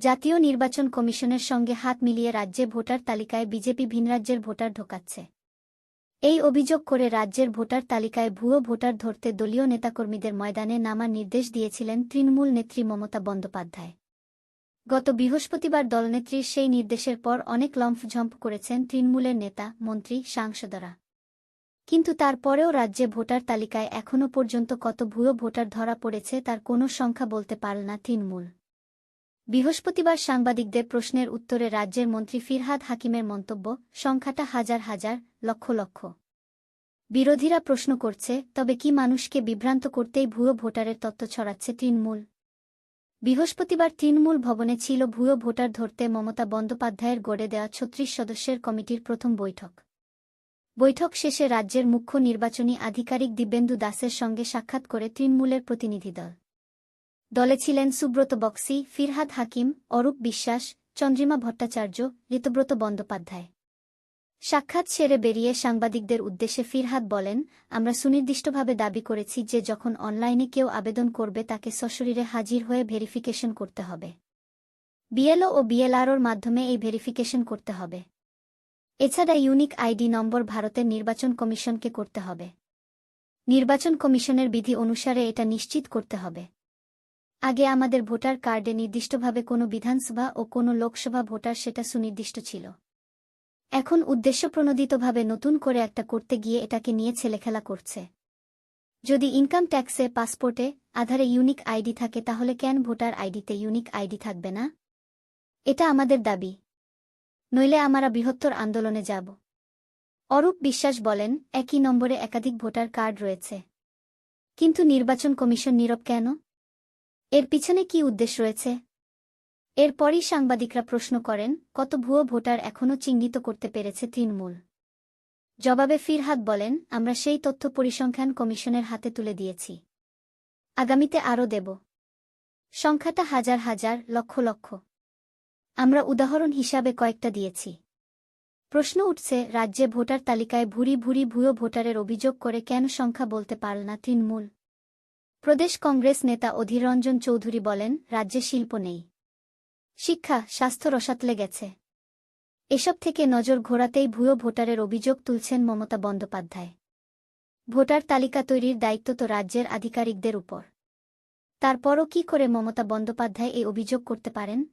জাতীয় নির্বাচন কমিশনের সঙ্গে হাত মিলিয়ে রাজ্যে ভোটার তালিকায় বিজেপি ভিনরাজ্যের ভোটার ঢোকাচ্ছে। এই অভিযোগ করে রাজ্যের ভোটার তালিকায় ভুয়ো ভোটার ধরতে দলীয় নেতাকর্মীদের ময়দানে নামার নির্দেশ দিয়েছিলেন তৃণমূল নেত্রী মমতা বন্দ্যোপাধ্যায়। গত বৃহস্পতিবার দলনেত্রীর সেই নির্দেশের পর অনেক লম্ফঝম্প করেছেন তৃণমূলের নেতা, মন্ত্রী, সাংসদরা। কিন্তু তারপরেও রাজ্যে ভোটার তালিকায় এখনও পর্যন্ত কত ভুয়ো ভোটার ধরা পড়েছে তার কোনো সংখ্যা বলতে পারল না তৃণমূল। বৃহস্পতিবার সাংবাদিকদের প্রশ্নের উত্তরে রাজ্যের মন্ত্রী ফিরহাদ হাকিমের মন্তব্য, সংখ্যাটা হাজার হাজার, লক্ষ লক্ষ। বিরোধীরা প্রশ্ন করছে, তবে কি মানুষকে বিভ্রান্ত করতেই ভুয়ো ভোটারের তত্ত্ব ছড়াচ্ছে তৃণমূল? বৃহস্পতিবার তৃণমূল ভবনে ছিল ভুয়ো ভোটার ধরতে মমতা বন্দ্যোপাধ্যায়ের গড়ে দেওয়া ছত্রিশ সদস্যের কমিটির প্রথম বৈঠক। বৈঠক শেষে রাজ্যের মুখ্য নির্বাচনী আধিকারিক দিব্যেন্দু দাসের সঙ্গে সাক্ষাৎ করে তৃণমূলের প্রতিনিধি দল দলে ছিলেন সুব্রত বক্সি, ফিরহাদ হাকিম, অরূপ বিশ্বাস, চন্দ্রিমা ভট্টাচার্য, ঋতব্রত বন্দ্যোপাধ্যায়। সাক্ষাৎ সেরে বেরিয়ে সাংবাদিকদের উদ্দেশ্যে ফিরহাদ বলেন, আমরা সুনির্দিষ্টভাবে দাবি করেছি যে যখন অনলাইনে কেউ আবেদন করবে তাকে সশরীরে হাজির হয়ে ভেরিফিকেশন করতে হবে। বিএলও ও বিএলআরওর মাধ্যমে এই ভেরিফিকেশন করতে হবে। এছাড়া ইউনিক আইডি নম্বর ভারতের নির্বাচন কমিশনকে করতে হবে। নির্বাচন কমিশনের বিধি অনুসারে এটা নিশ্চিত করতে হবে। আগে আমাদের ভোটার কার্ডে নির্দিষ্টভাবে কোনো বিধানসভা ও কোনো লোকসভা ভোটার সেটা সুনির্দিষ্ট ছিল। এখন উদ্দেশ্যপ্রণোদিতভাবে নতুন করে একটা করতে গিয়ে এটাকে নিয়ে ছেলেখেলা করছে। যদি ইনকাম ট্যাক্সে, পাসপোর্টে, আধারে ইউনিক আইডি থাকে তাহলে কেন ভোটার আইডিতে ইউনিক আইডি থাকবে না? এটা আমাদের দাবি। নইলে আমরা বৃহত্তর আন্দোলনে যাব। অরূপ বিশ্বাস বলেন, একই নম্বরে একাধিক ভোটার কার্ড রয়েছে। কিন্তু নির্বাচন কমিশন নীরব কেন? এর পিছনে কি উদ্দেশ্য রয়েছে? এরপরই সাংবাদিকরা প্রশ্ন করেন, কত ভুয়ো ভোটার এখনও চিহ্নিত করতে পেরেছে তৃণমূল? জবাবে ফিরহাদ বলেন, আমরা সেই তথ্য পরিসংখ্যান কমিশনের হাতে তুলে দিয়েছি। আগামীতে আরও দেব। সংখ্যাটা হাজার হাজার, লক্ষ লক্ষ। আমরা উদাহরণ হিসাবে কয়েকটা দিয়েছি। প্রশ্ন উঠছে, রাজ্যে ভোটার তালিকায় ভুরি ভুরি ভুয়ো ভোটারের অভিযোগ করে কেন সংখ্যা বলতে পারল না তৃণমূল? প্রদেশ কংগ্রেস নেতা অধীর রঞ্জন চৌধুরী বলেন, রাজ্যে শিল্প নেই। শিক্ষা, স্বাস্থ্য রসাতলে গেছে। এসব থেকে নজর ঘোরাতেই ভুয়ো ভোটারের অভিযোগ তুলছেন মমতা বন্দ্যোপাধ্যায়। ভোটার তালিকা তৈরির দায়িত্ব তো রাজ্যের আধিকারিকদের উপর। তারপরও কি করে মমতা বন্দ্যোপাধ্যায় এই অভিযোগ করতে পারেন?